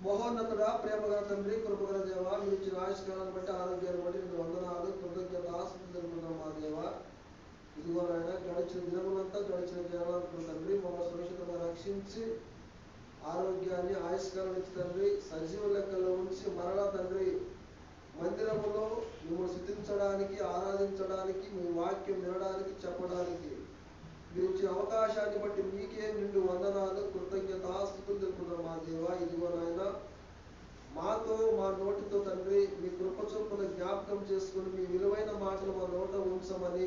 మహోన్నతుడ ప్రేమగల తండ్రి కృపగల దేవ మీరు ఇచ్చిన ఆయుష్కాలను బట్టి ఆరోగ్యాన్ని బట్టి నీకు వందనాలు కృతజ్ఞత ఆస్తి జరుగుతున్నాం మా దేవ. ఇదిగో నాయన గడిచిన దినములంతా గడిచిన దినాలను తండ్రి మమ్మల్ని సురక్షితంగా రక్షించి ఆరోగ్యాన్ని ఆయుష్కాలను ఇచ్చి తండ్రి సజీవ లెక్కల్లో ఉంచి మరలా తండ్రి మందిరములో మిమ్మల్ని శుద్ధించడానికి ఆరాధించడానికి మీ వాక్యం వినడానికి చెప్పడానికి మీరు ఇచ్చిన అవకాశాన్ని బట్టి మీకే నిండు వందనాలు కృతజ్ఞత స్థుతులు తెలుపుతున్నాం మా దేవ. ఇదిగో నాయన మాతో మా నోటితో తండ్రి మీ కృప చొప్పున జ్ఞాపకం చేసుకుని మీ విలువైన మాటలు మా నోట ఉంచమని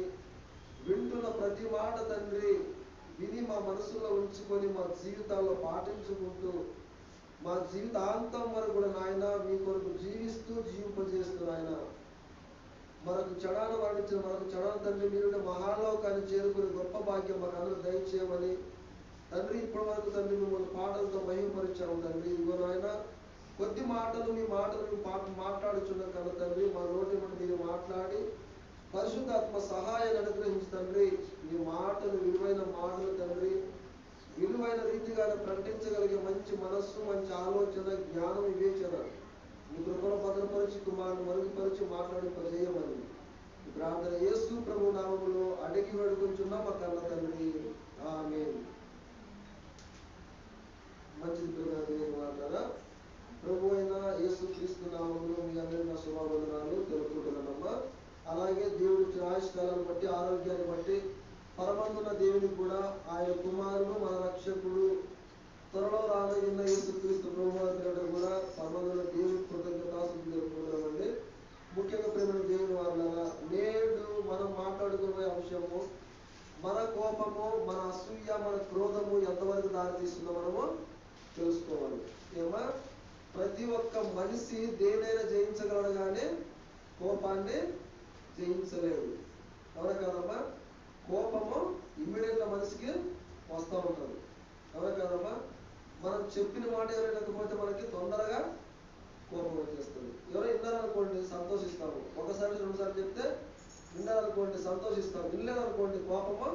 వింటున్న ప్రతి మాట తండ్రి విని మా మనసులో ఉంచుకొని మా జీవితాల్లో పాటించుకుంటూ మా జీవితాంతం వరకు కూడా నాయన మీ కొరకు జీవిస్తూ జీవింపజేస్తూ నాయన. మనకు చడాను వర్ణించిన మనకు చడాను తండ్రి మీరు మహాలోకాన్ని చేరుకుని గొప్ప భాగ్యం మాకు అందరూ దయచేయమని తండ్రి ఇప్పటి వరకు తండ్రి మిమ్మల్ని పాటలతో మహిమపరిచాము తండ్రి. ఇదిగో నాయన కొద్ది మాటలు మీ మాటలు పాట మాట్లాడుచున్నాం కదా తండ్రి మా నోటి నుండి మీరు మాట్లాడి పరిశుద్ధాత్మ సహాయాన్ని అనుగ్రహించి తండ్రి మీ మాటలు విలువైన మాటలు తండ్రి విలువైన రీతిగా ప్రకటించగలిగే మంచి మనస్సు మంచి ఆలోచన జ్ఞానం వివేచన నీ కృపను భద్రపరిచి కుమారుని మరుగుపరిచి మాట్లాడింపజేయమని ఈ ప్రార్థన యేసు ప్రభు నామములో అడిగి వేడుకుంటున్నా మా కన్న తండ్రి. ఆమె మంచిది పిల్లలు ప్రభు అయిన యేసు క్రీస్తు నామములో మీ అందరి నా శుభావందనాలు తెలుపుకుంటున్నానమ్మా అలాగే దేవుడి ఆయుష్కాలను బట్టి ఆరోగ్యాన్ని బట్టి పరమందున్న దేవుని కూడా ఆయన కుమారుడు మన రక్షకుడు త్వరలో రాగలిగిన యేసు క్రీస్తు ప్రభు కూడా పరమందున్న దేవుని కృతజ్ఞతాసులు తెలుపుకుంటామండి ముఖ్యంగా ప్రేమ దేవుని వాళ్ళ నేడు మనం మాట్లాడుకునే అంశము మన కోపము మన అసూయ మన క్రోధము ఎంతవరకు దారితీస్తుందో మనము తెలుసుకోవాలి ఏమా ప్రతి ఒక్క మనిషి దేనైనా జయించగలడు కానీ కోపాన్ని జయించలేడు ఎవరు కదమ్మా? కోపము ఇమ్మీడియట్గా మనిషికి వస్తూ ఉంటుంది. ఎవరు కదమ్మా? మనం చెప్పిన మాట ఎవరైనా మనకి తొందరగా కోపం వచ్చేస్తుంది. ఎవరో విన్నారనుకోండి సంతోషిస్తాము. ఒకసారి రెండుసార్లు చెప్తే విన్నారనుకోండి సంతోషిస్తాం వినలేదనుకోండి కోపము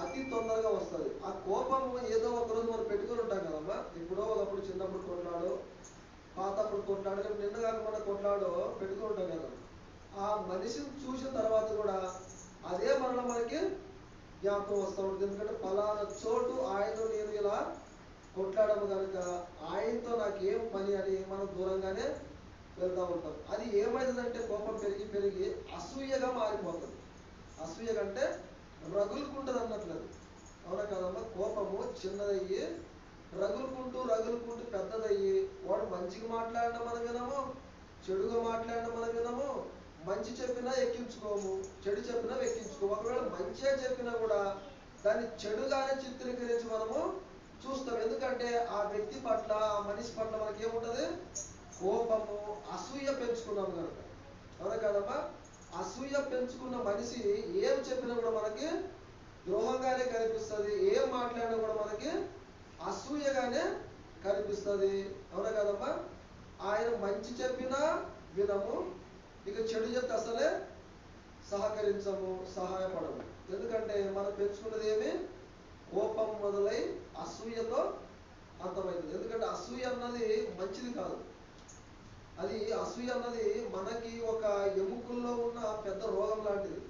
అతి తొందరగా వస్తుంది. ఆ కోపము ఏదో ఒక రోజు మనం పెట్టుకుని ఉంటాం కదమ్మా. ఇప్పుడో ఒకప్పుడు చిన్నప్పుడు కొట్లాడు పాతప్పుడు కొట్లాడు నిన్న కాకుండా కొట్లాడు పెట్టుకుని ఉంటాం కదా ఆ మనిషిని చూసిన తర్వాత కూడా అదే మరల మనకి జ్ఞాపకం వస్తూ ఉంటుంది. ఎందుకంటే ఫలానా చోటు ఆయన నేను ఇలా కొట్లాడము కనుక ఆయనతో నాకు ఏం పని అని మనం దూరంగానే వెళ్తూ ఉంటాం. అది ఏమైందంటే కోపం పెరిగి పెరిగి అసూయగా మారిపోతుంది. అసూయ కంటే రగులుకుంటుంది అన్నట్లేదు. అవునా కదమ్మా? కోపము చిన్నదయ్యి రగులుకుంటూ రగులుకుంటూ పెద్దదయ్యి వాడు మంచిగా మాట్లాడడం మనం వినము చెడుగా మాట్లాడడం మనం వినము మంచి చెప్పినా ఎక్కించుకోము చెడు చెప్పినా ఎక్కించుకోము. ఒకవేళ మంచిగా చెప్పినా కూడా దాన్ని చెడుగానే చిత్రీకరించి మనము చూస్తాం. ఎందుకంటే ఆ వ్యక్తి పట్ల ఆ మనిషి పట్ల మనకి ఏముంటది? కోపము అసూయ పెంచుకున్నాం కనుక. అవునా కదమ్మా? అసూయ పెంచుకున్న మనిషి ఏం చెప్పినా కూడా మనకి ద్రోహంగానే కనిపిస్తుంది. ఏం మాట్లాడినా కూడా మనకి అసూయగానే కనిపిస్తుంది. అవునా కదమ్మా? ఆయన మంచి చెప్పినా వినము ఇక చెడు చేత అసలే సహకరించము సహాయపడము. ఎందుకంటే మనం పెంచుకున్నది ఏమి? కోపం మొదలై అసూయతో అంతమైంది ఎందుకంటే అసూయ అన్నది మంచిది కాదు. అది అసూయ అన్నది మనకి ఒక ఎముకల్లో ఉన్న పెద్ద రోగం లాంటిది.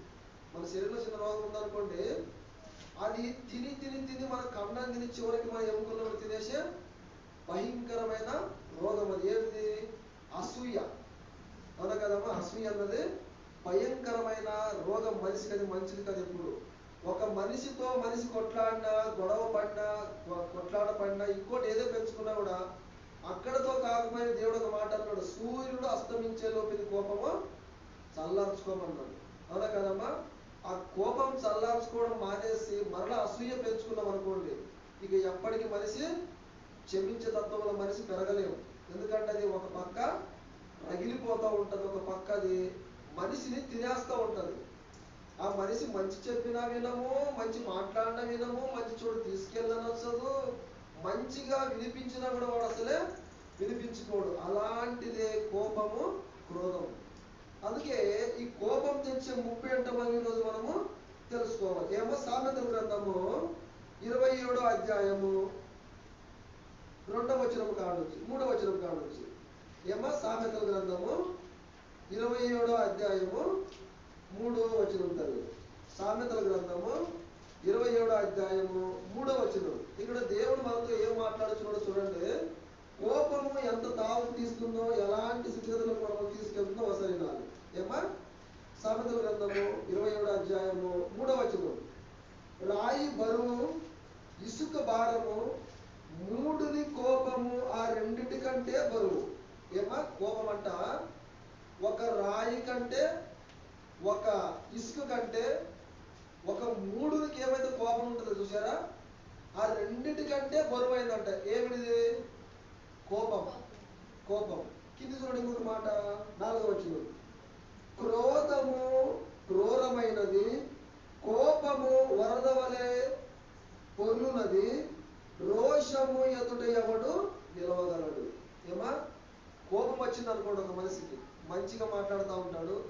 మన శరీరంలో చిన్న రోగం ఉందనుకోండి అది తిని తిని తిని మన కన్నం తిని చివరికి మన ఎముకల్లో తినేసే భయంకరమైన రోగం అది. ఏంటిది అసూయ. అవునా కదమ్మా అసూయ అన్నది భయంకరమైన రోగం మనిషికి అది మంచిది కదా ఎప్పుడు. ఒక మనిషితో మనిషి కొట్లాడినా గొడవ పడినా కొట్లాడ పడినా ఇంకోటి ఏదో పెంచుకున్నా కూడా అక్కడతో కాకపోయినా దేవుడు ఒక మాట అన్నాడు సూర్యుడు అస్తమించే లోపలి కోపము చల్లార్చుకోమన్నాడు. అవునా కదమ్మా ఆ కోపం చల్లార్చుకోవడం మానేసి మరలా అసూయ పెంచుకున్నాం అనుకోండి ఇక ఎప్పటికీ మనిషి క్షమించే తత్వంలో మనిషి పెరగలేము. ఎందుకంటే అది ఒక పక్క రగిలిపోతూ ఉంటుంది ఒక పక్కది. మనిషిని తినేస్తూ ఉంటది. ఆ మనిషి మంచి చెప్పినా వినము మంచి మాట్లాడినా వినము మంచి చోటు తీసుకెళ్ళనొచ్చదు మంచిగా వినిపించినా కూడా వాడు అసలే వినిపించుకోడు. అలాంటిదే కోపము క్రోధము. అందుకే ఈ కోపం తెచ్చే ముప్పు ఎంటమని ఈరోజు మనము తెలుసుకోవాలి. ఏమో సామెతల గ్రంథము ఇరవై ఏడో అధ్యాయము రెండవ వచనం కానుంచి మూడవ వచనం కానుంచి ఏమా సామెతల గ్రంథము ఇరవై ఏడో అధ్యాయము మూడో వచనం తల్లి సామెతల గ్రంథము ఇరవై ఏడో అధ్యాయము మూడో వచనం. ఇక్కడ దేవుడు మనతో ఏం మాట్లాడుతున్నాడో చూడండి. కోపము ఎంత తావు తీస్తుందో ఎలాంటి స్థితిగతులకు మనం తీసుకెళ్తుందో ఒకసారి వినాలి. ఏమా సామెతల గ్రంథము ఇరవై ఏడో అధ్యాయము మూడో వచనం. రాయి బరువు ఇసుక భారము మూడుని కోపము ఆ రెండింటి కంటే బరువు. ఏమా? కోపం అంట ఒక రాయి కంటే ఒక ఇసుక కంటే ఒక మూడునికి ఏమైతే కోపం ఉంటుందో చూసారా ఆ రెండింటికంటే బరువైందంట. ఏమిటిది? కోపం. కోపం. కింది చూడండి ఇంకొక మాట. నాలుగో వచ్చిన క్రోధము క్రూరమైనది కోపము వరద వలె పొర్లునది రోషము ఎదుట ఎవడు నిలవగలడు? ఏమా? కోపం వచ్చింది అనుకోండి ఒక మనిషికి. మంచిగా మాట్లాడుతూ ఉంటాడు.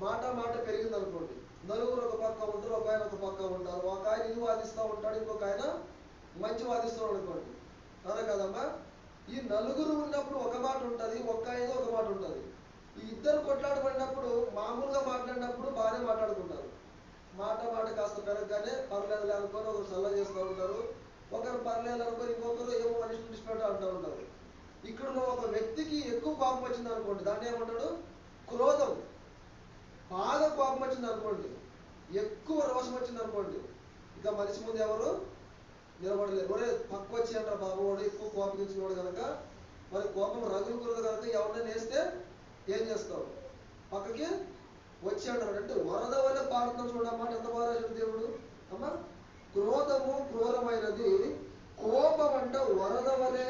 మాట మాట పెరిగింది అనుకోండి. నలుగురు ఒక పక్క ఉంటారు ఒక ఆయన ఒక పక్క ఉంటారు. ఒక ఆయన ఇది వాదిస్తూ ఉంటాడు ఇంకొక ఆయన మంచి వాదిస్తున్నాడు అనుకోండి. అవునా కదమ్మా? ఈ నలుగురు ఉన్నప్పుడు ఒక మాట ఉంటుంది ఒక్క ఆయన ఒక మాట ఉంటుంది. ఈ ఇద్దరు కొట్లాడబడినప్పుడు మామూలుగా మాట్లాడినప్పుడు బాగానే మాట్లాడుకుంటారు. మాట మాట కాస్త పెరగగానే పర్లేదు అనుకొని ఒకరు సల్ల చేస్తూ ఉంటారు. ఒకరు పర్లేదు అనుకొని ఇంకొకరు ఏమో మనిషి విడిచిపెట్ట అంటూ ఉంటారు. ఇక్కడ ఒక వ్యక్తికి ఎక్కువ కోపం వచ్చింది అనుకోండి దాన్ని ఏమంటాడు? క్రోధం. బాగా కోపం వచ్చింది అనుకోండి ఎక్కువ రోషం వచ్చింది అనుకోండి ఇక మనిషి ముందు ఎవరు? నిలబడలేరు ఒరే పక్క వచ్చి అంటారు బాబు వాడు ఎక్కువ కోపగించినవాడు కనుక మరి కోపం రగులుకున్నది కనుక ఎవరినైనా వేస్తే ఏం చేస్తావు? పక్కకి వచ్చి అంటారు అంటే వరద వల్ల పాడుతాం చూడమ్మా ఎంత బాగా దేవుడు? అమ్మా క్రోధము క్రూరమైనది. కోపం అంటే వరద వలె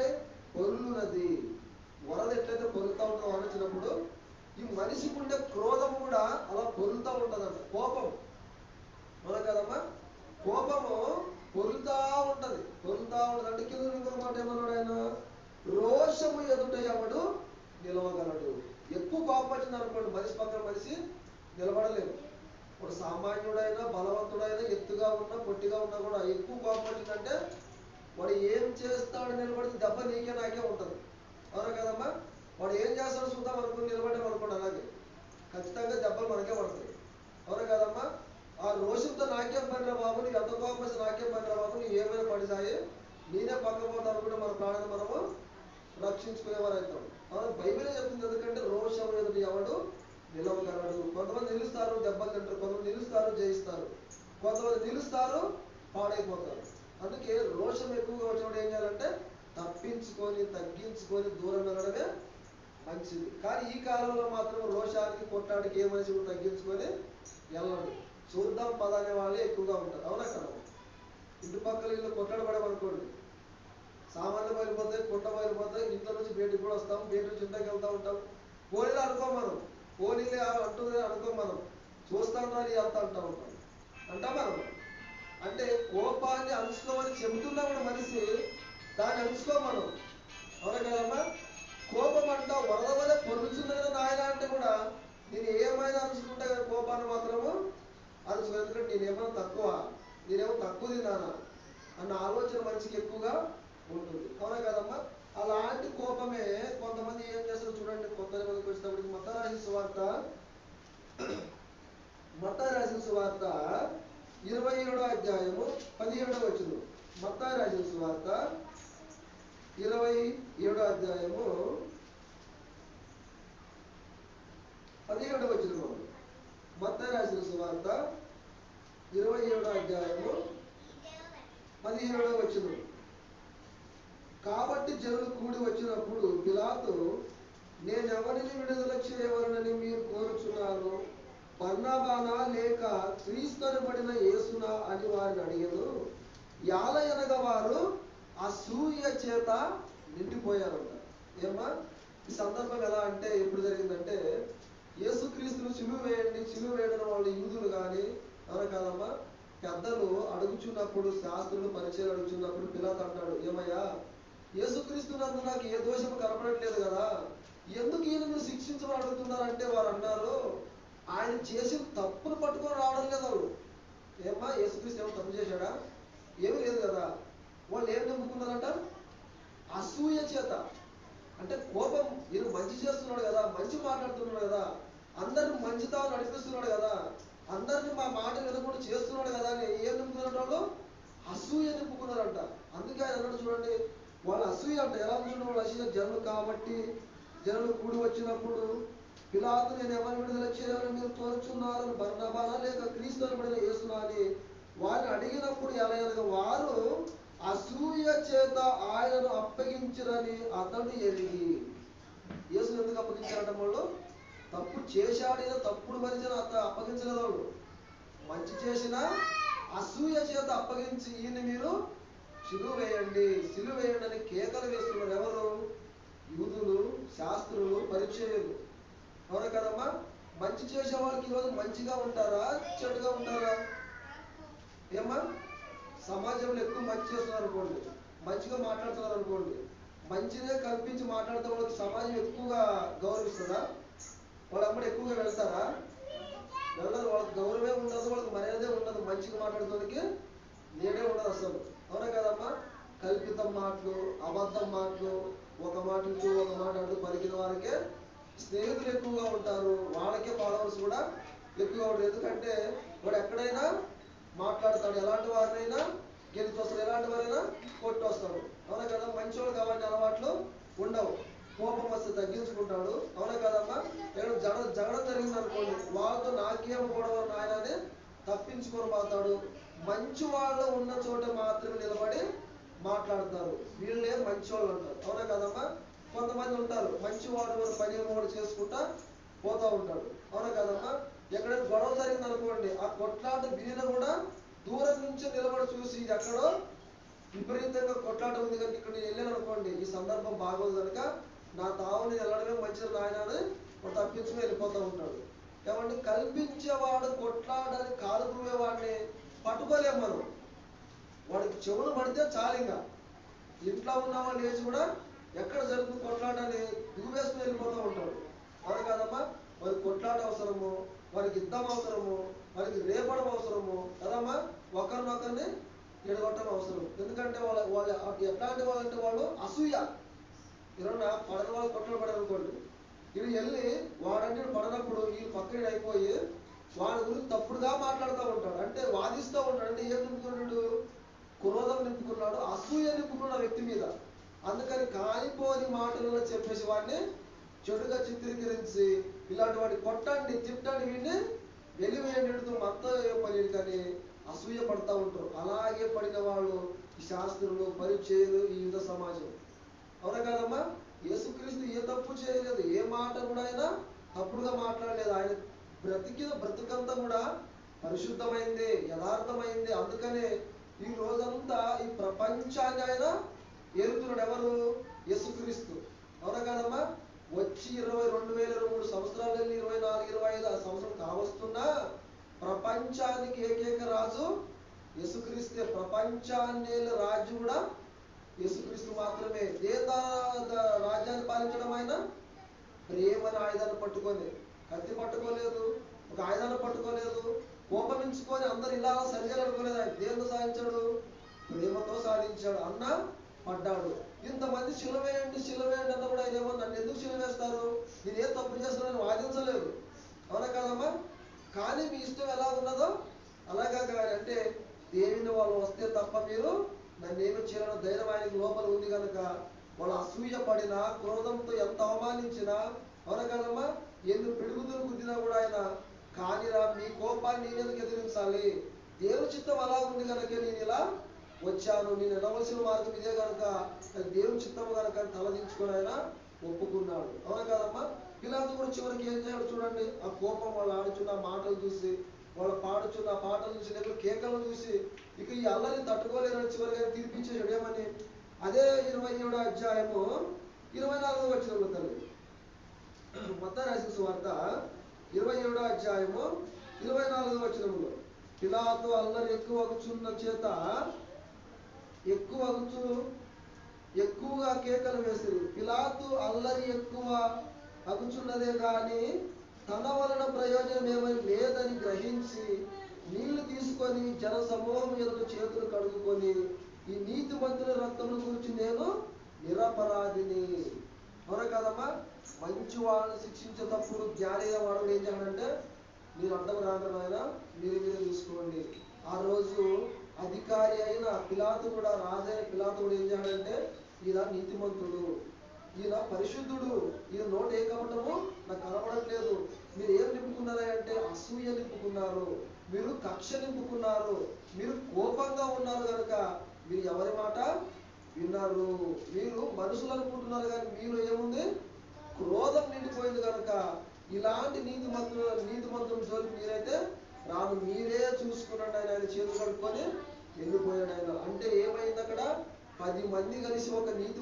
పొల్లునది వరద ఎట్లయితే పొలుతా ఉంటుందో వచ్చినప్పుడు ఈ మనిషికి ఉండే క్రోధం కూడా అలా పొలుతా ఉంటుందంట. కోపం. మన కదమ్మా? కోపము పొలుతా ఉంటది. పొలుతా ఉంటది అంటే కింద ఇంకొక మాట ఏమన్నాడు ఆయన? రోషము ఎదుట ఎవడు నిలవగలడు. ఎక్కువ కోపం వచ్చింది అనుకోండి మనిషి పక్కన మనిషి నిలబడలేము ఇప్పుడు సామాన్యుడైనా బలవంతుడైనా ఎత్తుగా ఉన్నా పొట్టిగా ఉన్నా కూడా ఎక్కువ కోపం వచ్చిందంటే వాడు ఏం చేస్తాడు నిలబడితే దెబ్బ నీకే నాకే ఉంటుంది. అవునా కదమ్మా? వాడు ఏం చేస్తాడు చూద్దాం అనుకుని నిలబడ్డాం అనుకోండి అలాగే. ఖచ్చితంగా దెబ్బలు మనకే పడతాయి. అవునా కదమ్మా? ఆ రోషంతో నాకేం పడిన బాబు? నీకు ఎంత కోపం వచ్చి నాకేం పడిన బాబు? నీ ఏమైనా పడిసాయి నేనే పక్కపోతా అనుకుంటే మన ప్రాణాన్ని మనము రక్షించుకునేవారు అవుతాం అవునా? బైబిలే చెప్తుంది ఎందుకంటే రోషం ఎదుటి ఎవడు నిలవగలడు. కొంతమంది నిలుస్తారు దెబ్బలు తింటారు. కొంతమంది నిలుస్తారు జయిస్తారు. కొంతమంది నిలుస్తారు పాడైపోతారు. అందుకే రోషం ఎక్కువగా వచ్చినప్పుడు ఏం చేయాలంటే తప్పించుకొని తగ్గించుకొని దూరం వెళ్ళడమే మంచిది. కానీ ఈ కాలంలో మాత్రం రోషానికి కొట్టాడికి ఏ మనిషి కూడా తగ్గించుకొని వెళ్ళండి. చూద్దాం పద అనే వాళ్ళే ఎక్కువగా ఉంటారు. అవునా కదా? ఇంటి పక్కల ఇల్లు కొట్లాడబడమనుకోండి సామాన్లు బయలుపోతాయి కుట్ట బయలుపోతాయి ఇంట్లో నుంచి బయటికి కూడా వస్తాం బయట నుంచి ఇంటికి వెళ్తా ఉంటాం. పోనీలు అనుకో మనం. పోనీలే అంటుంది అనుకో మనం. చూస్తాం రాని వెళ్తా ఉంటాం ఉంటాం అంటాం మనం అంటే కోపాన్ని అనుసుకోమని చెబుతున్నా కూడా మనిషి దాన్ని అణుచుకో మనం అవునా కదమ్మా? కోపం అంట వరద వల్ల పొరుచుంది కదా నాయన అంటే కూడా నేను ఏమైనా అనుసుకుంటా కదా కోపాన్ని మాత్రము అరుచుకో ఎందుకంటే నేనేమైనా తక్కువ నేనేమో తక్కువ తిన్నానా అన్న ఆలోచన మనిషికి ఎక్కువగా ఉంటుంది. అవునా కదమ్మా? అలాంటి కోపమే కొంతమంది ఏం చేస్తారు చూడండి. కొత్త మందికి వచ్చినప్పటికి మత రాసిన సువార్త మత రాసిన సువార్త ఇరవై ఏడో అధ్యాయము పదిహేడో వచ్చిన మత రాసిన సువార్త ఇరవై ఏడో అధ్యాయము పదిహేడు వచ్చిన మత్త రాసిన సువార్త ఇరవై ఏడో అధ్యాయము పదిహేడో వచ్చిన కాబట్టి జనులు కూడి వచ్చినప్పుడు పిలాతు నేనెవరిని విడుదల చేయవలనని మీరు కోరుచున్నారు? బర్ణబానా లేక క్రీస్తనబడిన యేసునా అని వారిని అడిగాను. యాలయనగా వారు అసూయ చేత నిండిపోయారంట. ఏమా ఈ సందర్భం ఎలా అంటే ఎప్పుడు జరిగిందంటే యేసుక్రీస్తును చిలువ వేయండి చిలువ వేయడం వాళ్ళు యూదులు కానీ అవునా కాదమ్మా? పెద్దలు అడుగుచున్నప్పుడు శాస్త్రులు పరిచయం అడుగుచున్నప్పుడు పిల్లలు అంటాడు ఏమయ్యా యేసుక్రీస్తు నందు నాకు ఏ దోషము కనపడట్లేదు కదా? ఎందుకు ఈయన మీరు శిక్షించమని అడుగుతున్నారంటే వారు అన్నారు ఆయన చేసిన తప్పును పట్టుకొని రావడం లేదు వాళ్ళు ఏమ్మా యేసుక్రీస్తు ఏమో తప్పు చేశాడా? ఏమీ లేదు కదా. వాళ్ళు ఏం నమ్ముకున్నారంట? అసూయ చేత. అంటే కోపం ఈయన మంచి చేస్తున్నాడు కదా మంచి మాట్లాడుతున్నాడు కదా. అందరిని మంచితో నడిపిస్తున్నాడు కదా. అందరిని మా మాట వినకుండా చేస్తున్నాడు కదా అని ఏం నింపుకున్న వాళ్ళు? అసూయ నింపుకున్నారంట. అందుకే ఆయన అన్నాడు చూడండి వాళ్ళ అసూయ అంట. ఎలా చూడండి వాళ్ళు అసూయ జనులు కాబట్టి జనులు కూడి వచ్చినప్పుడు పిలాతు నేను ఎవరి విడుదల చేయాలని మీరు తోచున్నారు బర్ణబానా లేక క్రీస్తుని విడుదల చేస్తున్నా అని వారిని అడిగినప్పుడు ఎలా అనగా వారు అసూయ చేత ఆయనను అప్పగించరని అతడు ఎరిగి. యేసు ఎందుకు అప్పగించారట వాళ్ళు తప్పు చేశాడిన తప్పుడు మనిషిని అత అప్పగించలేదు మంచి చేసిన అసూయ చేత అప్పగించి ఈయన మీరు సిలువ వేయండి సిలువ వేయండి అని కేకలు వేస్తున్నారు ఎవరు? యూదులు శాస్త్రులు పరిచయలు అవునా కదమ్మా? మంచి చేసే వాళ్ళకి ఈరోజు మంచిగా ఉంటారా? చెడుగా ఉంటారా? ఏమ్మా? సమాజంలో ఎక్కువ మంచి చేస్తున్నారు అనుకోండి. మంచిగా మాట్లాడుతున్నారు అనుకోండి. మంచినే కల్పించి మాట్లాడితే వాళ్ళకి సమాజం ఎక్కువగా గౌరవిస్తుందా? వాళ్ళ ఎక్కువగా వెళ్తారా? వెళ్ళదు వాళ్ళకి గౌరవమే ఉండదు వాళ్ళకి మర్యాదే ఉండదు. మంచిగా మాట్లాడుకోవడానికి నేనే ఉండదు అసలు. అవునా కదమ్మా? కల్పితం మాటలు అబద్ధం మాటలు ఒక మాట ఇటు ఒక మాట అంటూ పలికిన వారికే స్నేహితులు ఎక్కువగా ఉంటారు. వాళ్ళకే ఫాలోవర్స్ కూడా ఎక్కువగా ఉంటారు. ఎందుకంటే వాడు ఎక్కడైనా మాట్లాడతాడు. ఎలాంటి వారినైనా గెలుచొస్తాడు ఎలాంటి వారైనా కొట్టొస్తాడు. అవునా కదా? మంచోడు కాబట్టి అలవాట్లు ఉండవు. కోపం వస్తే తగ్గించుకుంటాడు. అవునా కదమ్మా? నేను జడ జగడం జరిగింది అనుకోండి. వాళ్ళతో నాకేం గొడవ నాయన అని తప్పించుకొని పోతాడు. మంచి వాళ్ళు ఉన్న చోట మాత్రమే నిలబడి మాట్లాడతారు. వీళ్ళే మంచి వాళ్ళు అంటారు. అవునా కదమ్మా? కొంతమంది ఉంటారు. మంచి వాడు వాడు పని వాడు చేసుకుంటా పోతా ఉంటాడు. అవునా కదమ్మా? ఎక్కడైనా గొడవ జరిగింది అనుకోండి ఆ కొట్లాట వినిన కూడా దూరం నుంచి నిలబడి చూసి ఎక్కడో విపరీతంగా కొట్లాట ఉంది కనుక ఇక్కడ నేను వెళ్ళాను అనుకోండి ఈ సందర్భం బాగోదు కనుక నా తావుని వెళ్ళడమే మంచిది నాయన అని వాడు తప్పించుకుని వెళ్ళిపోతూ ఉంటాడు. ఏమంటే కల్పించేవాడు కొట్లాడని కాలు వాడిని పట్టుకోలేం మనం. వాడికి చెవులు పడితే చాలు ఇంకా. ఇంట్లో ఉన్న వాళ్ళు లేచి కూడా ఎక్కడ జరుగుతుంది కొట్లాటని దిగువేసుకుని వెళ్ళిపోతూ ఉంటాడు. అవును కాదమ్మా? వారికి కొట్లాట అవసరము వారికి యుద్ధం అవసరము వారికి రేపడం అవసరము కదమ్మా? ఒకరినొకరిని ఎడగొట్టడం అవసరం. ఎందుకంటే వాళ్ళ వాళ్ళ ఎట్లాంటి వాళ్ళంటే వాళ్ళు అసూయ. ఎవరన్నా పడని వాళ్ళు కొట్టలు పడారు అనుకోండి. ఇవి వెళ్ళి వాడంటే పడనప్పుడు ఈ పక్కన అయిపోయి వాడి గురించి తప్పుడుగా మాట్లాడుతూ ఉంటాడు. అంటే వాదిస్తూ ఉంటాడు. అంటే ఏం నింపుకున్నాడు? క్రోధం నింపుకున్నాడు. అసూయ నింపుకున్న వ్యక్తి మీద. అందుకని కాలిపోని మాటలలో చెప్పేసి వాడిని చెడుగా చిత్రీకరించి ఇలాంటి వాడిని కొట్టండి తిట్టండి వీడిని వెలివేయండి మొత్తం పని కానీ అసూయ పడతా ఉంటారు. అలాగే పడిన వాళ్ళు ఈ శాస్త్రులు పరిచయలు ఈ యుద్ధ సమాజం. అవునా కాదమ్మా? యేసుక్రీస్తు ఏ తప్పు చేయలేదు. ఏ మాట కూడా ఆయన తప్పుడుగా మాట్లాడలేదు. ఆయన బ్రతికిన బ్రతుకంతా కూడా పరిశుద్ధమైంది యథార్థమైంది. అందుకనే ఈ రోజంతా ఈ ప్రపంచాన్ని ఆయన ఏలుతున్నాడు ఎవరు యేసుక్రీస్తు. అవునా కాదమ్మా? వచ్చి ఇరవై రెండు వేల ఇరవై మూడు సంవత్సరాలు వెళ్ళి ఇరవై నాలుగు ఇరవై ఐదు ఆ సంవత్సరం కావస్తున్నా ప్రపంచానికి ఏకైక రాజు యేసుక్రీస్తే. ప్రపంచాన్ని రాజు కూడా యేసుక్రీస్తు మాత్రమే. ఏ రాజ్యాన్ని పాలించడం ఆయన ప్రేమని ఆయుధాన్ని పట్టుకొని కత్తి పట్టుకోలేదు ఒక ఆయుధాన్ని పట్టుకోలేదు కోపమించుకొని అందరు ఇలా సంజలు అనుకోలేదు ఆయన. దేవుడు సాధించాడు? ప్రేమతో సాధించాడు. అన్న పడ్డాడు. ఇంతమంది శిలవేయండి శిలవేయండి అన్న కూడా ఆయన ఏమో నన్ను ఎందుకు శిలవేస్తారు? నేను ఏ తప్పు చేస్తున్నాను వాదించలేదు అవునా కదమ్మా? కానీ మీ ఇష్టం ఎలా ఉన్నదో అలాగా కాదు అంటే దేవుని వాళ్ళు వస్తే తప్ప మీరు నన్ను ఏమి చేయాలని ధైర్యం ఆయనకి లోపల ఉంది కనుక వాళ్ళు అసూయ పడినా క్రోధంతో ఎంత అవమానించినా అవునా కదమ్మా? ఎన్ని పిడుగుతులు గుద్దినా కూడా ఆయన కానిరా మీ కోపాన్ని నేను ఎదిరించాలి? దేవుని చిత్తం అలా ఉంది కనుక నేను ఇలా వచ్చాను. నేను వెళ్ళవలసిన మార్గం ఇదే కనుక దేవుని చిత్తం కనుక అని తలదించుకొని ఆయన ఒప్పుకున్నాడు. అవునా కాదమ్మా? పిల్లలు కూడా చివరికి ఏం చేయాలి చూడండి. ఆ కోపం వాళ్ళు ఆడుచున్న మాటలు చూసి వాళ్ళు పాడుచున్న ఆ పాటలు చూసి లేకపోతే కేకలను చూసి ఇక ఈ అల్లరిని తట్టుకోలేరని చివరిగా తీర్పించేసాడు ఏమని? అదే ఇరవై ఏడో అధ్యాయము ఇరవై నాలుగో వచ్చిన తల్లి. మొత్తం రాసిన వార్త ఇరవై ఏడో అధ్యాయము ఇరవై నాలుగో వచనంలో. పిలాతు అల్లరి ఎక్కువ చేత ఎక్కువ అగుచు ఎక్కువగా కేకలు వేసిరు. పిలాతు అల్లరి ఎక్కువ అగుచున్నదే కానీ తన వలన ప్రయోజనం ఏమని లేదని గ్రహించి నీళ్ళు తీసుకొని జన సమూహం ఎదురు చేతులు కడుగుకొని ఈ నీతి మంతుల రక్తమును గురించి నేను నిరపరాధిని. అవునా కదమ్మా? మంచి వాళ్ళని శిక్షించేటప్పుడు జ్ఞాని వాడు ఏం చేయాలంటే మీరు అర్థం రాక నాయన మీరు మీరు చూసుకోండి. ఆ రోజు అధికారి అయిన పిలాతు కూడా రాజైన పిలాతు కూడా ఏం చేయాలంటే ఈయన నీతిమంతుడు. ఈయన పరిశుద్ధుడు. ఈయన నోట ఏ కపటము నాకు కనపడట్లేదు మీరు ఏం నింపుకున్నారా అంటే అసూయ నింపుకున్నారు. మీరు కక్ష నింపుకున్నారు. మీరు కోపంగా ఉన్నారు కనుక మీరు ఎవరి మాట విన్నారు? మీరు మనుషులు అనుకుంటున్నారు కానీ మీరు ఏముంది? క్రోధం నిండిపోయింది కనుక ఇలాంటి నీతి మంత్రుల నీతి మంత్రుల జోలికి మీరైతే రాను. మీరే చూసుకున్నాడు ఆయన ఆయన చేతులు కడుక్కొని వెళ్ళిపోయాడు ఆయన? అంటే ఏమైంది అక్కడ పది మంది కలిసి ఒక నీతి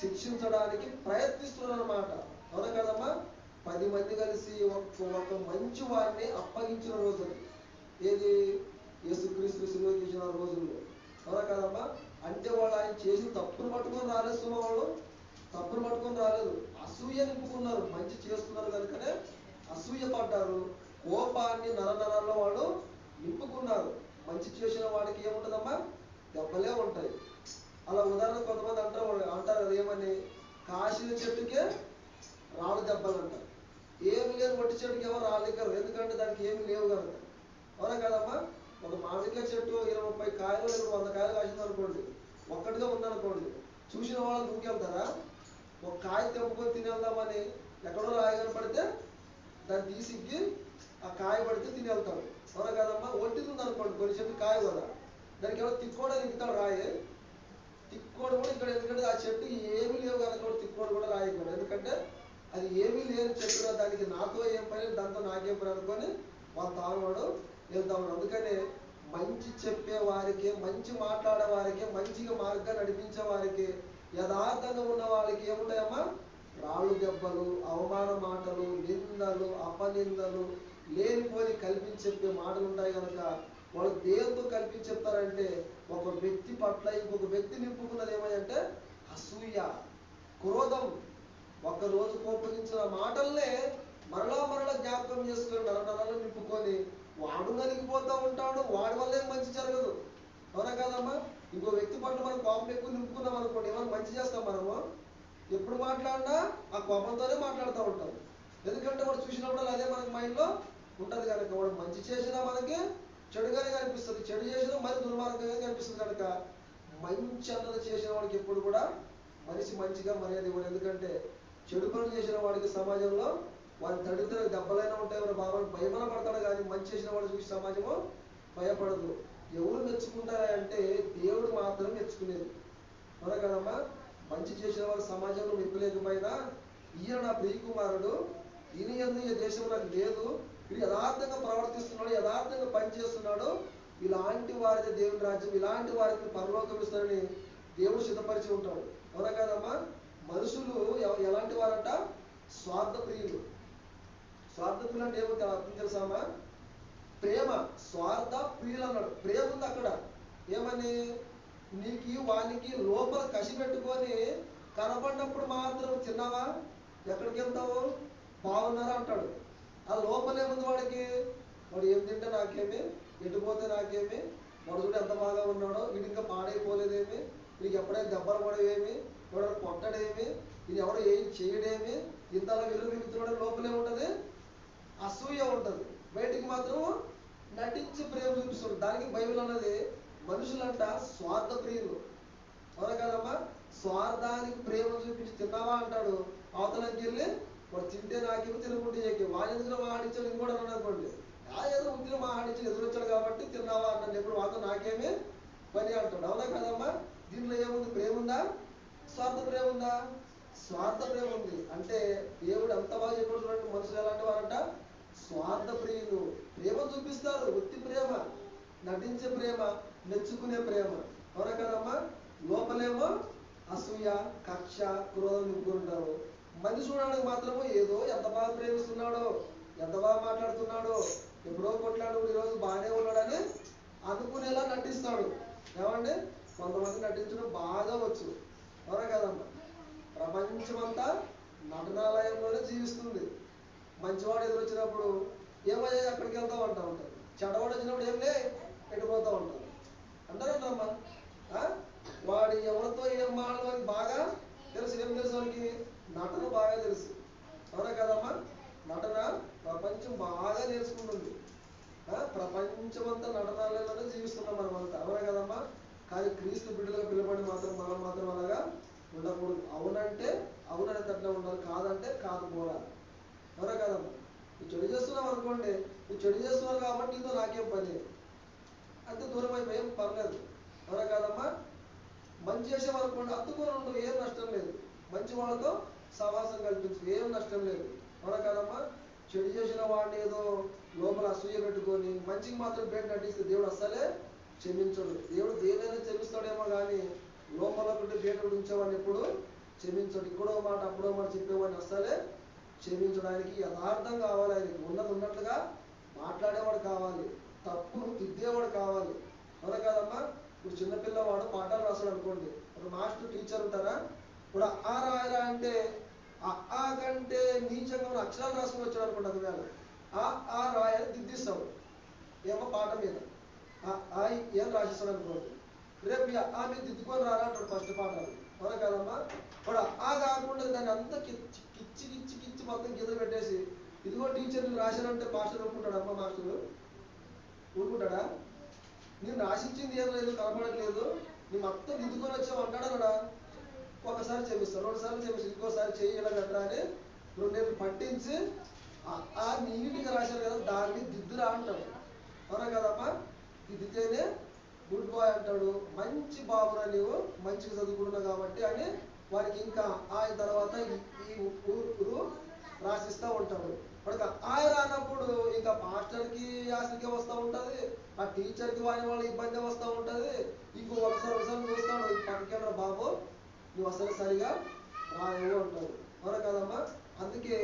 శిక్షించడానికి ప్రయత్నిస్తున్నారు అనమాట అవునా కదమ్మా? పది మంది కలిసి ఒక ఒక మంచి వారిని అప్పగించిన రోజు ఏది? యేసుక్రీస్తు సిలువ తీసిన రోజుల్లో. అవునా కదమ్మా? అంటే వాళ్ళు ఆయన చేసిన తప్పును పట్టుకొని రాలేదు వాళ్ళు తప్పును పట్టుకొని రాలేదు. అసూయ నింపుకున్నారు. మంచి చేస్తున్నారు కనుకనే అసూయ పడ్డారు. కోపాన్ని నర నరాల్లో వాళ్ళు నింపుకున్నారు. మంచి చేసిన వాడికి ఏముంటుందమ్మా దెబ్బలే ఉంటాయి. అలా ఉదాహరణ కొంతమంది అంటారు అంటారు అదేమని? కాసిన చెట్టుకే రాళ్ళు దెబ్బలు అంటారు ఏమి లేని వట్టి చెట్టుకి ఎవరు రాలేకరు ఎందుకంటే దానికి ఏమి లేవు కనుక. అవునా కదమ్మా? ఒక మామిడికాయ చెట్టు ఇరవై ముప్పై కాయలు లేదా వంద కాయలు కాసింది అనుకోండి. ఒక్కటిగా ఉందనుకోండి చూసిన వాళ్ళు దూకెళ్తారా ఒక కాయ తెంపుకొని తినేద్దామని ఎక్కడో రాయి కనపడితే దాన్ని తీసిగ్గి ఆ కాయ పడితే తినేళ్తాడు వెళ్తాడు కదమ్మా? ఒంటిది ఉంది అనుకోండి కొన్ని చెట్టు కాయ కూడా దానికి ఎవరో తిక్కోడ ఇంకుతాడు రాయి? తిక్కోడు కూడా ఇక్కడ ఎందుకంటే ఆ చెట్టు ఏమీ లేవు కనుక కూడా తిక్కోడు కూడా రాయకూడదు. ఎందుకంటే అది ఏమీ లేని చెట్టు దానికి నాతో ఏం పని దాంతో నాకేం పని అనుకొని మా తాగవాడు వెళ్తా ఉన్నాడు. అందుకనే మంచి చెప్పే వారికి మంచి మాట్లాడే వారికి మంచిగా మార్గాన్ని నడిపించే వారికి యథార్థంగా ఉన్న వాళ్ళకి ఏముంటాయమ్మా? రాళ్ళు దెబ్బలు అవమాన మాటలు నిందలు అపనిందలు లేనిపోని కల్పించి చెప్పే మాటలు ఉంటాయి కనుక వాళ్ళు దేంతో కల్పించి చెప్తారంటే ఒక వ్యక్తి పట్ల ఇంకొక వ్యక్తి నింపుకున్నది ఏమంటే అసూయ క్రోధం. ఒక రోజు కోపగించిన మాటల్నే మరలా మరలా జ్ఞాపకం చేసుకొని నరనరాలు నింపుకొని వాడు నలిగిపోతూ ఉంటాడు వాడి వల్ల ఏం మంచి జరగదు. అవునా కదమ్మా? ఇంకో వ్యక్తి పట్ల మనం కోపం ఎక్కువ నింపుకున్నాం అనుకోండి ఏమైనా మంచి చేస్తాం మనము? ఎప్పుడు మాట్లాడినా ఆ కోపంతోనే మాట్లాడుతూ ఉంటాం. ఎందుకంటే వాడు చూసినప్పుడు అదే మనకు మైండ్లో ఉంటుంది కనుక వాడు మంచి చేసినా మనకి చెడుగానే కనిపిస్తుంది. చెడు చేసినా మరి దుర్మార్గంగా కనిపిస్తుంది కనుక మంచి అన్నది చేసిన వాడికి ఎప్పుడు కూడా మనిషి మంచిగా మర్యాద ఇవ్వడు. ఎందుకంటే చెడు పనులు చేసిన వాడికి సమాజంలో వారి తడిద్ర దెబ్బలైనా ఉంటాయి. వారి బాబా భయమన పడతాడు కానీ మంచి చేసిన వాడు చూసి సమాజము భయపడదు. ఎవరు మెచ్చుకుంటారంటే దేవుడు మాత్రం మెచ్చుకునేది. అవునా కదమ్మా? మంచి చేసిన వారు సమాజంలో మెప్పులేకపోయినా ఈయన నా ప్రియ కుమారుడు ఈయన ఎందు ఈ దేశం నాకు లేదు వీడు యథార్థంగా ప్రవర్తిస్తున్నాడు యథార్థంగా పనిచేస్తున్నాడు. ఇలాంటి వారిది దేవుని రాజ్యం ఇలాంటి వారికి పరలోకం ఇస్తారని దేవుడు సిద్ధపరిచి ఉంటాడు. అవునా కదమ్మా? మనుషులు ఎలాంటి వారంట? స్వార్థ ప్రియులు స్వార్థ ప్రియులు అంటే ఏమో అర్థం తెలుసామా ప్రేమ స్వార్థ ప్రియులు అన్నాడు. ప్రేమ ఉంది అక్కడ. ఏమని? నీకు వానికి లోపల కసి పెట్టుకొని కనపడినప్పుడు మాత్రం తిన్నావా? ఎక్కడికి వెళ్తావు? బాగున్నారా అంటాడు. ఆ లోపలేముంది వాడికి. వాడు ఏం తింటే నాకేమి? ఎటు పోతే నాకేమి? వాడు చూడు ఎంత బాగా ఉన్నాడో వీడు ఇంకా పాడైపోలేదేమి? వీడికి ఎప్పుడైనా దెబ్బలు పడేవేమి? ఎవడో కొట్టడేమి? ఇది ఎవడో ఏం చేయడేమి? ఇంత విలువ మిగుతున్నాడు లోపలే ఉంటుంది. అసూయ ఉంటుంది. బయటికి మాత్రం నటించి ప్రేమ చూపిస్తుంది దానికి బైబిల్ అన్నది మనుషులంట స్వార్థ ప్రియులు. అవునా కదమ్మా? స్వార్థానికి ప్రేమ చూపించి తిన్నావా అంటాడు. అవతలకి వెళ్ళి వాడు తింటే నాకేమో తినకుంటే ఏకి వాడు ఎందుకు మాడించాడు ఇంకోటి అన్నాడు అనుకోండి. ఆ ఏదో ఉద్యోగం మా ఆడించాడు ఎదురొచ్చాడు కాబట్టి తిన్నావా అన్నాడు. ఎప్పుడు వాతో నాకేమే పని అంటాడు. అవునా కదమ్మా? దీంట్లో ఏముంది? ప్రేమ ఉందా స్వార్థ ప్రేమ ఉందా స్వార్థ ప్రేమ ఉంది అంటే దేవుడు అంత బాగా చెప్పాడు మనుషులు ఎలాంటి వారంట? స్వార్థ ప్రియులు. ప్రేమ చూపిస్తారు. వృత్తి ప్రేమ. నటించే ప్రేమ. మెచ్చుకునే ప్రేమ. అవునా కదమ్మా? లోపలేమో అసూయ కక్ష క్రోధం నింపుకుంటారు మనిషి చూడడానికి మాత్రము ఏదో ఎంత బాగా ప్రేమిస్తున్నాడో ఎంత బాగా మాట్లాడుతున్నాడో ఎప్పుడో కొట్లాడు ఈరోజు బాగానే ఉన్నాడని అనుకునేలా నటిస్తాడు. ఏమండి? కొంతమంది నటించడం బాగా వచ్చు. అవునా కదమ్మా? ప్రపంచమంతా నటనాలయంలోనే జీవిస్తుంది. మంచివాడు ఎదురొచ్చినప్పుడు ఏమయ్యా ఎక్కడికి వెళ్తావు ఉంటా ఉంటారు. చెడ్డవాడు వచ్చినప్పుడు ఏం లే ఎటుపోతా ఉంటారు అంటారంటమ్మా వాడు ఎవరితో ఏం మాట్లాడాలి బాగా తెలుసు. ఏం తెలుసు వానికి నటన బాగా తెలుసు. అవునా కదమ్మా నటన ప్రపంచం బాగా నేర్చుకుంటుంది. ప్రపంచమంతా నటనలోనే జీవిస్తున్నాం మనం అంతా అవునా కదమ్మా కానీ క్రీస్తు బిడ్డలుగా పిలబడి మాత్రం మనం మాత్రం అలాగా ఉండకూడదు. అవునంటే అవుననే తట్లా ఉండాలి. కాదంటే కాదు పోరాలి అవునా కదమ్మా నువ్వు చెడు చేస్తున్నావు అనుకోండి. నువ్వు చెడు చేస్తున్నావు కాబట్టి నీతో నాకేం పని అంత దూరం అయిపోయేం పర్లేదు అవునా కాదమ్మా మంచి చేసేవారు అనుకోండి అత్తుకొని ఉండు ఏం నష్టం లేదు. మంచి వాళ్ళతో సహవాసం కల్పించు. ఏం నష్టం లేదు. అవునా కాదమ్మా? చెడు చేసిన వాడిని ఏదో లోపల అసూయ పెట్టుకొని మంచికి మాత్రం పేరు నటిస్తే దేవుడు అస్సలే క్షమించడు. దేవుడు దేనైనా క్షమిస్తాడేమో కానీ లోపల ఒకటి పేట ఉంచేవాడిని ఎప్పుడు క్షమించడు. ఇక్కడో మాట అప్పుడో మాట చెప్పేవాడిని అస్సలే క్షమించడానికి యథార్థం కావాలి. ఆయనకి ఉన్నది ఉన్నట్లుగా మాట్లాడేవాడు కావాలి. తప్పును దిద్దేవాడు కావాలి. అవునా కాదమ్మా? ఇప్పుడు చిన్నపిల్లవాడు పాఠాలు రాస్తాడు అనుకోండి. ఒక మాస్టర్ టీచర్ ఉంటారా? ఇప్పుడు ఆ రాయరా అంటే ఆ ఆ కంటే నీచంగా ఉన్న అక్షరాలు రాసుకొని వచ్చాడు అనుకోండి ఒకవేళ ఆ ఆ రాయ దిద్దిస్తావు ఏమో పాట మీద. ఆ ఆ ఏం రాసిస్తాడు అనుకోండి. రేపు ఆ మీద దిద్దుకొని రారా అంటాడు ఫస్ట్ పాఠాలు అవునా కదమ్మా? ఇప్పుడు ఆ కాకుండా దాన్ని అంతా కిచ్చి కిచ్చి కిచ్చి కిచ్చి మొత్తం గీత పెట్టేసి ఇదిగో టీచర్లు నువ్వు రాశానంటే మాస్టర్ ఒప్పుకుంటాడు అమ్మ మాస్టర్? ఊరుకుంటాడా? నేను రాసించింది ఏం లేదు కనపడట్లేదు. నీ మొత్తం దిద్దుకొని వచ్చావు అంటాడనడా ఒకసారి చేపిస్తాను రెండు సార్లు చేపిస్తాను ఇంకోసారి చేయగలగట్రా ఇలా పెట్టరా అని రెండేళ్ళు పట్టించి ఆ- నీటిగా రాశారు కదా దాన్ని దిద్దురా అంటాడు. అవునా కదమ్మా దిద్దితేనే గుడ్ బాయ్ అంటాడు. మంచి బాబురా నీవు మంచిగా చదువుకుంటున్నావు కాబట్టి అని వారికి ఇంకా ఆయన తర్వాత ఈ- ఊరు రాసిస్తూ ఉంటాడు. మనకు ఆయన రానప్పుడు ఇంకా మాస్టర్కి యాసికే వస్తూ ఉంటుంది ఆ టీచర్కి వాని వాళ్ళ ఇబ్బంది వస్తూ ఉంటుంది. ఇంకో ఒకసారి ఒకసారి చూస్తాడు పక్కన బాబు నువ్వు అసలు సరిగా రాయవు అంటారు. అవునా కదమ్మా? అందుకే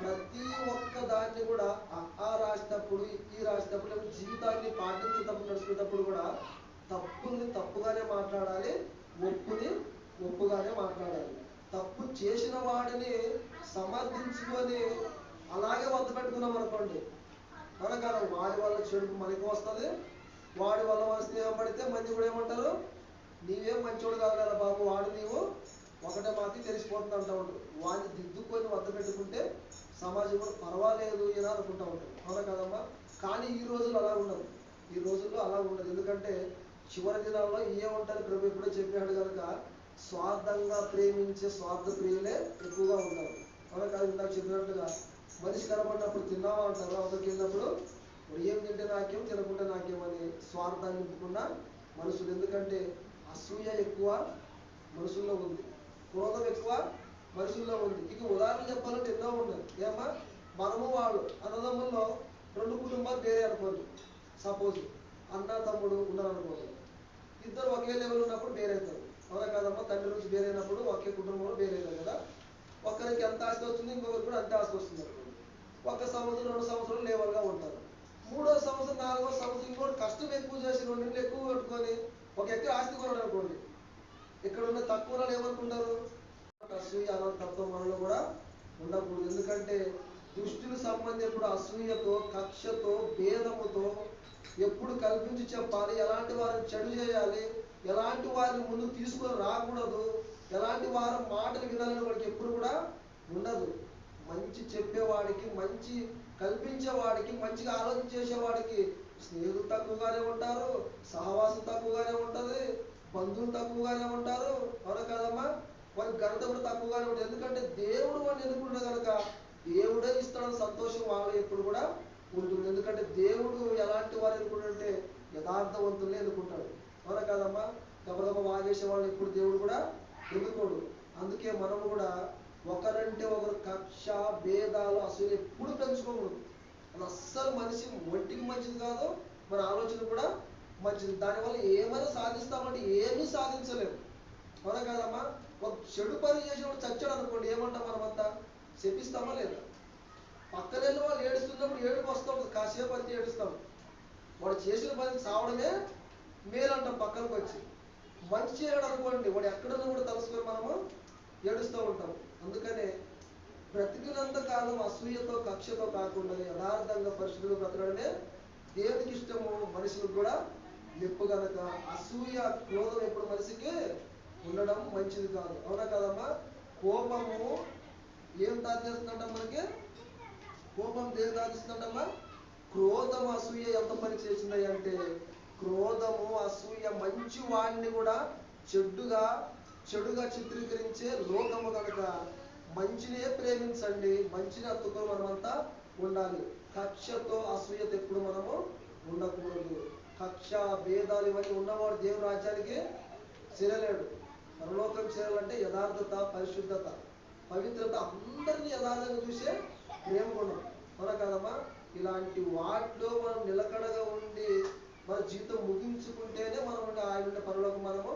ప్రతి ఒక్క దాన్ని కూడా ఆ రాసేటప్పుడు ఈ రాసేటప్పుడు జీవితాన్ని పాటించేటప్పుడు నడుచుకునేటప్పుడు కూడా తప్పుల్ని తప్పుగానే మాట్లాడాలి ఒప్పుని ఒప్పుగానే మాట్లాడాలి. తప్పు చేసిన వాడిని సమర్థించుకొని అలాగే వద్ద పెట్టుకున్నాం అనుకోండి. అవునా కదా వాడి వల్ల చెడు మనకి వస్తుంది వాడి వల్ల వస్తే స్నేహం పడితే మంది కూడా ఏమంటారు? నీవేం మంచోడు కాదురా బాబు వాడు నీవు ఒకటే మాకి తెలిసిపోతుంది అంటా ఉంటాడు వాడిని దిద్దుకొని వద్ద పెట్టుకుంటే సమాజం పర్వాలేదు ఇలా అనుకుంటా ఉంటాడు అవునా కదమ్మా? కానీ ఈ రోజుల్లో అలా ఉండదు. ఈ రోజుల్లో అలా ఉండదు. ఎందుకంటే చివరి దినాల్లో ఏముంటారు ప్రభు ఎప్పుడో చెప్పాడు కనుక స్వార్థంగా ప్రేమించే స్వార్థ ప్రియులే ఎక్కువగా ఉన్నారు. అవునా కాదు? ఇందాక చెప్పినట్టుగా మనిషి కనపడినప్పుడు తిన్నావా అంటారు? అవతలకి వెళ్ళినప్పుడు ఏం తింటే నాకేం? తినకుంటే నాకేం? అని స్వార్థాన్ని నింపుకున్న మనుషులు. ఎందుకంటే అసూయ ఎక్కువ మనుషుల్లో ఉంది. క్రోధం ఎక్కువ మనుషుల్లో ఉంది. ఇక ఉదాహరణ చెప్పాలంటే ఎన్నో ఉండదు ఏమా మనము వాళ్ళు అన్నదమ్ముల్లో రెండు కుటుంబాలు వేరే అనుకోండి. సపోజ్ అన్న తమ్ముడు ఉన్నారనుకోండి ఇద్దరు ఒకే లెవెల్ ఉన్నప్పుడు వేరే అవుతారు అవునా కాదమ్మా? తండ్రి నుంచి వేరైనప్పుడు ఒకే కుటుంబంలో వేరే అవుతారు కదా. ఒకరికి ఎంత ఆస్తి వస్తుంది ఇంకొకరికి కూడా అంతే ఆస్తి వస్తుంది అనుకోండి. ఒక సంవత్సరం రెండు సంవత్సరాలు లేవల్గా ఉంటారు. మూడో సంవత్సరం నాలుగో సంవత్సరం ఇంకోటి కష్టం ఎక్కువ చేసి రెండు నెలలు ఎక్కువ పెట్టుకొని ఒక వ్యక్తి ఆస్తి కొన్నాడు అనుకోండి. ఇక్కడ ఉన్న తక్కువ వాళ్ళు ఏమనుకుంటారు అసూయ అనే తత్వం మనలో కూడా ఉండకూడదు. ఎందుకంటే దుష్టుల సంబంధం ఎప్పుడు అసూయతో కక్షతో భేదముతో ఎప్పుడు కల్పించి చెప్పాలి. ఎలాంటి వారిని చెడు చేయాలి? ఎలాంటి వారిని ముందు తీసుకొని రాకూడదు? ఎలాంటి వారి మాటలు వినాలని వాడికి ఎప్పుడు కూడా ఉండదు. మంచి చెప్పేవాడికి మంచి కల్పించేవాడికి మంచిగా ఆలోచన చేసేవాడికి స్నేహితులు తక్కువగానే ఉంటారు సహవాసం తక్కువగానే ఉంటుంది బంధువులు తక్కువగానే ఉంటారు అవునా కదమ్మా? వారి ఘనత కూడా తక్కువగానే ఉంటుంది. ఎందుకంటే దేవుడు వాడిని ఎదుర్కొంటే కనుక దేవుడే ఇస్తాడని సంతోషం వాళ్ళు ఎప్పుడు కూడా ఉంటుంది. ఎందుకంటే దేవుడు ఎలాంటి వారు ఎదుర్కొంటే యథార్థవంతులే ఎదుర్కొంటాడు అవునా కదమ్మా? గబగబ వాగేసే వాళ్ళని ఎప్పుడు దేవుడు కూడా ఎదుర్కోడు అందుకే మనం కూడా ఒకరంటే ఒకరు కక్ష భేదాలు అసలు ఎప్పుడు పెంచుకోకూడదు. అది అస్సలు మనిషి ఒంటికి మంచిది కాదు మన ఆలోచన కూడా మంచిది. దానివల్ల ఏమైనా సాధిస్తామంటే ఏమీ సాధించలేము. అవునా కాదమ్మా? ఒక చెడు పని చేసినప్పుడు చచ్చాడు అనుకోండి ఏమంటాం మనమంతా? చెప్పిస్తామా లేదా? పక్కన వాళ్ళు ఏడుస్తున్నప్పుడు ఏడుపు వస్తూ కాసేపు అంతే ఏడుస్తాం. వాడు చేసిన పని సావడమే మేలంటాం పక్కనకు వచ్చి. మంచి చేయడం అనుకోండి వాడు ఎక్కడున్నా కూడా తలుసుకొని మనము ఏడుస్తూ ఉంటాం. అందుకనే బ్రతికినంత కాలం అసూయతో కక్షతో కాకుండా యథార్థంగా పరిస్థితులు బ్రతకడమే దేవునికి ఇష్టము మనుషులకు కూడా ఎప్పు గనక అసూయ క్రోధం ఎప్పుడు మనిషికి ఉండడం మంచిది కాదు. అవునా కదమ్మా? కోపము ఏం దాచేస్తుందంట మనకి? కోపం దేని దాచేస్తుందమ్మా క్రోధం అసూయ ఎంత పని చేసినాయి అంటే క్రోధము అసూయ మంచి వాడిని కూడా చెడ్డుగా చెడుగా చిత్రీకరించే లోకము కనుక మంచినే ప్రేమించండి మంచిని అత్తుకొని మనమంతా ఉండాలి. కక్షతో అసూయత ఎప్పుడు మనము ఉండకూడదు. కక్ష భేదాలు ఇవన్నీ ఉన్నవాడు దేవుని రాజ్యానికి చేరలేడు. పరలోకం చేరాలంటే యథార్థత పరిశుద్ధత పవిత్రత అందరినీ యథార్థంగా చూసే ప్రేమ గుణం మన కదమ్మా? ఇలాంటి వాటిలో మనం నిలకడగా ఉండి మన జీవితం ముగించుకుంటేనే మనం ఆయన పరలోకం మనము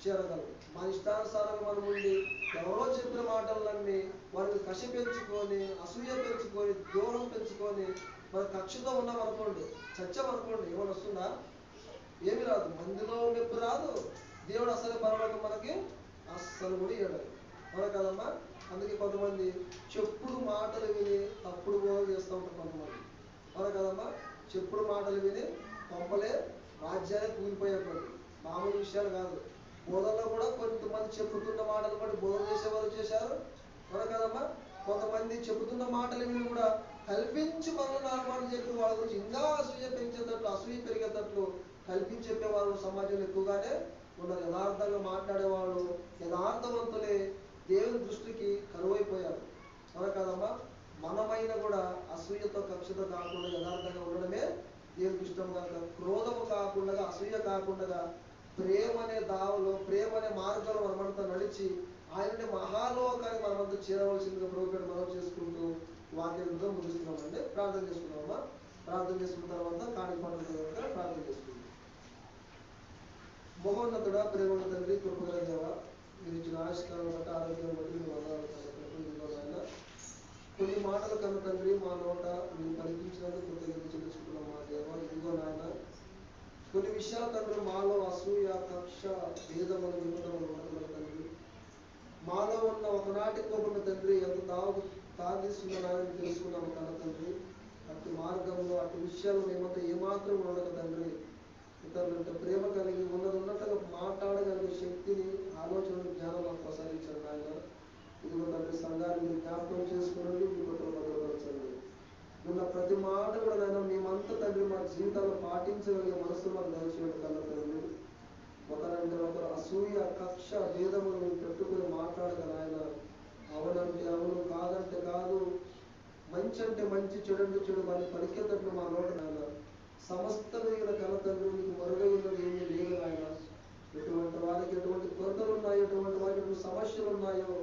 చేరగలరు మన ఇష్టానుసారంగా మనం ఉండి ఎవరో చెప్పిన మాటలన్నీ వారిని కష పెంచుకొని అసూయ పెంచుకొని దూరం పెంచుకొని మన కక్షతో ఉన్నాం అనుకోండి చచ్చాం అనుకోండి ఏమైనా వస్తుందా? ఏమి రాదు. మందిలో నొప్పి రాదు. దేవుడు అసలు పరలోకం మనకి అస్సలు కూడా ఇవ్వడు అవునా కదమ్మా? అందుకే కొంతమంది చెప్పుడు మాటలు విని తప్పుడు బోధ చేస్తూ ఉంటారు కొంతమంది. అవునా కదమ్మా? చెప్పుడు మాటలు విని పంపలే రాజ్యాలే కూలిపోయేటువంటి మామూలు విషయాలు కాదు. బోధనలో కూడా కొంతమంది చెబుతున్న మాటలు బట్టి బోధన చేసేవారు చేశారు. అవునా కదమ్మా? కొంతమంది చెబుతున్న మాటలు విని కూడా కల్పించి మనల్ని నాలుగు చెప్పిన వాళ్ళ గురించి ఇంకా అసూయ పెంచేటట్లు అసూయ పెరిగేటట్లు కల్పించి చెప్పేవాళ్ళు సమాజంలో ఎక్కువగానే ఉన్నారు. యథార్థంగా మాట్లాడేవాళ్ళు యథార్థవంతులే దేవుని దృష్టికి కరువైపోయారు. మన కదమ్మా? మనమైన కూడా అసూయతో కక్షతో కాకుండా యథార్థంగా ఉండడమే దేవునికి ఇష్టం కనుక క్రోధము కాకుండా అసూయ కాకుండా ప్రేమ అనే దావలో ప్రేమ అనే మార్గంలో మనమంతా నడిచి ఆయన మహాలోకాన్ని మనమంతా చేరవలసిందిగా ప్రభుత్వం మనం చేసుకుంటూ వాక్యంతో ముగిస్తున్నామండి. ప్రార్థన చేసుకున్నామా ప్రార్థన చేసుకున్న తర్వాత కాణి పండుగ ప్రార్థన చేసుకుంటాం మహోన్నతుడ ప్రేమ తండ్రి కృపగల దేవ మీరు ఇచ్చిన ఆవిష్కారం బట్టి ఆరోగ్యం బట్టి మీ నాయన కొన్ని మాటలు కన్న తండ్రి మా నోట మీరు పలికించినందుకు కృతజ్ఞత చెల్లించుకున్నాం మా దేవ. ఇదిగో నాయన కొన్ని విషయాలు తండ్రి మాలో అసూయ కక్ష భేదములు వినోదములు ఉండగల తండ్రి. మాలో ఉన్న ఒకనాటి కోపం తండ్రి ఎంత తాగు తాగిస్తున్నారని తెలుసుకున్నాము కదా తండ్రి. అటు మార్గంలో అటు విషయాలు మేమంతా ఏమాత్రం ఉండక తండ్రి. ఇతరులంటే ప్రేమ కలిగి ఉన్నది ఉన్నట్టుగా మాట్లాడగలిగే శక్తిని ఆలోచనలు జ్ఞానం మాకు ప్రసాదించారు ఆయన ఇదిగో తండ్రి సంఘాన్ని మీరు జ్ఞాపకం చేసుకునండి మీ ఉన్న ప్రతి మాట కూడా నాయన మేమంతా తండ్రి మా జీవితాల్లో పాటించగలిగే మనసు మాకు దయచేయండి కన్న తండ్రి ఒకరంటే ఒకరు అసూయ కక్ష భేదములు మేము పెట్టుకుని మాట్లాడగల ఆయన అవునంటే అవును కాదంటే కాదు. మంచి అంటే మంచి చెడు అంటే చెడు వారిని పలికేటట్లు మా నోట నాయన. సమస్త మిగిలిన కన్న తండ్రి నీకు మరుగైనది ఏమి లేదు ఆయన ఎటువంటి వారికి ఎటువంటి కొరతలు ఉన్నాయో ఎటువంటి వారికి సమస్యలు ఉన్నాయో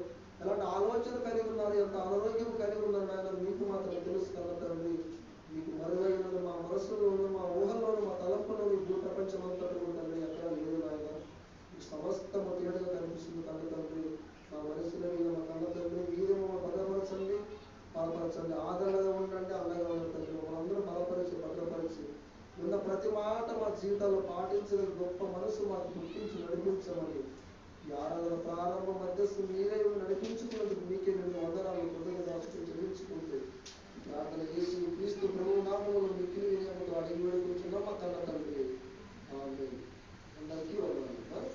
ఎలాంటి ఆలోచన కలిగి ఉన్నారు ఎంత అనారోగ్యం కలిగి ఉన్నారు నాయన. మీకు మాత్రం తెలుసు కన్న తండ్రి. మీకు మరుగైన మా మనసులోను మా ఊహల్లోను మా తలంపులోను భూ ప్రపంచం అంతటి కూడా ఎక్కడ లేదు నాయన. ఈ సమస్తము తేడుగా కనిపిస్తుంది కన్న తండ్రి. మా మనసులో మీద మా కన్న తండ్రి మీరు మా భద్రపరచండి బలపరచండి. ఆదరణగా ఉండండి అండగా ఉండండి మమ్మల్ని బలపరిచి భద్రపరిచి ఉన్న ప్రతి మాట మా జీవితాల్లో పాటించిన గొప్ప మనసు మాకు గుర్తించి నడిపించమని ఈ ఆరాధన ప్రారంభ మధ్యస్థు మీరే నడిపించుకున్నందుకు మీకే నేను వందనాలు హృదయదాసులు చెల్లించుకుంటూ ప్రార్థన చేసి క్రీస్తు ప్రభు నామంలో మిక్కిలి విజయంతో అడిగి వేడుకుంటున్నాం మా తన తండ్రి. అందరికీ వందనాలు.